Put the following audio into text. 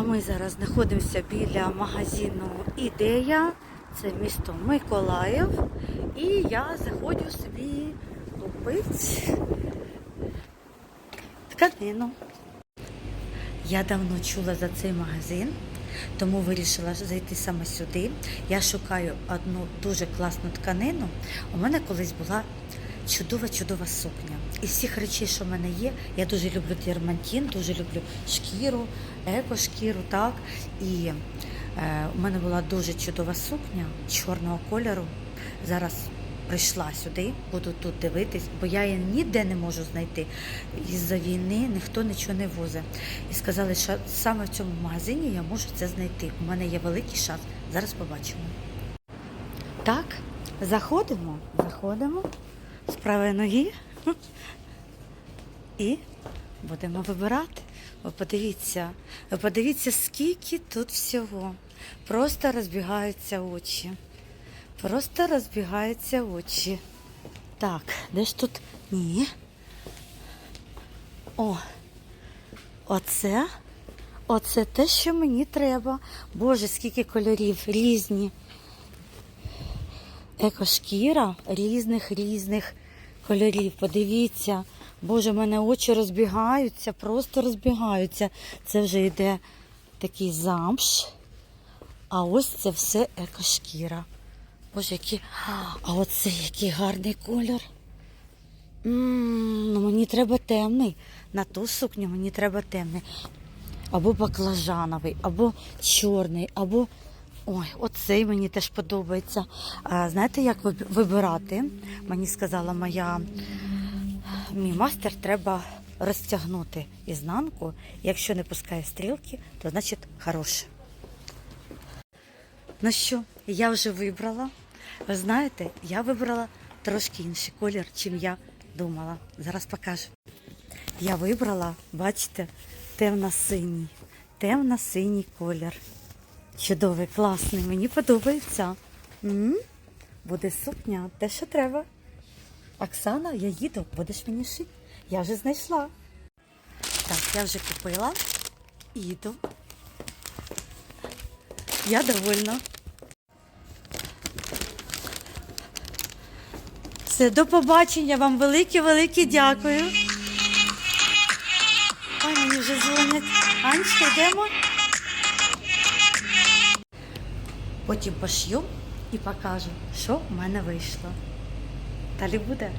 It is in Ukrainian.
А ми зараз знаходимося біля магазину Ідея. Це місто Миколаїв. І я заходжу собі купити тканину. Я давно чула за цей магазин, тому вирішила зайти саме сюди. Я шукаю одну дуже класну тканину. У мене колись була чудова-чудова сукня. Із всіх речей, що в мене є, я дуже люблю дермантин, дуже люблю шкіру, екошкіру, так. І е, у мене була дуже чудова сукня чорного кольору. Зараз прийшла сюди, буду тут дивитись, бо я її ніде не можу знайти. Із-за війни ніхто нічого не возить. І сказали, що саме в цьому магазині я можу це знайти. У мене є великий шанс. Зараз побачимо. Так, заходимо, заходимо з правої ноги і будемо вибирати. Ви подивіться, ви подивіться, скільки тут всього. Просто розбігаються очі. Просто розбігаються очі. Так, де ж тут? Ні. О, оце. Оце те, що мені треба. Боже, скільки кольорів різні. Екошкіра різних різних кольорів. Подивіться. Боже, в мене очі розбігаються, просто розбігаються. Це вже йде такий замш. А ось це все екошкіра. Боже, які. А оце який гарний кольор. м ну мені треба темний. На ту сукню мені треба темний. Або баклажановий, або чорний, або. Ой, оцей мені теж подобається. А, знаєте, як вибирати? Мені сказала моя мій мастер, треба розтягнути ізнанку. Якщо не пускає стрілки, то значить хороше. Ну що, я вже вибрала. Ви знаєте, я вибрала трошки інший колір, чим я думала. Зараз покажу. Я вибрала, бачите, темно-синій. Темно-синій колір. Чудовий, класний, мені подобається. м Буде сукня, те, що треба. Оксана, я їду, будеш мені шити. Я вже знайшла. Так, я вже купила. Їду. Я довольна. Все, до побачення. Вам велике-велике дякую. Ой, мені вже дзвонять. Анечка, йдемо. Потім пошью і покажу, що в мене вийшло. Далі буде.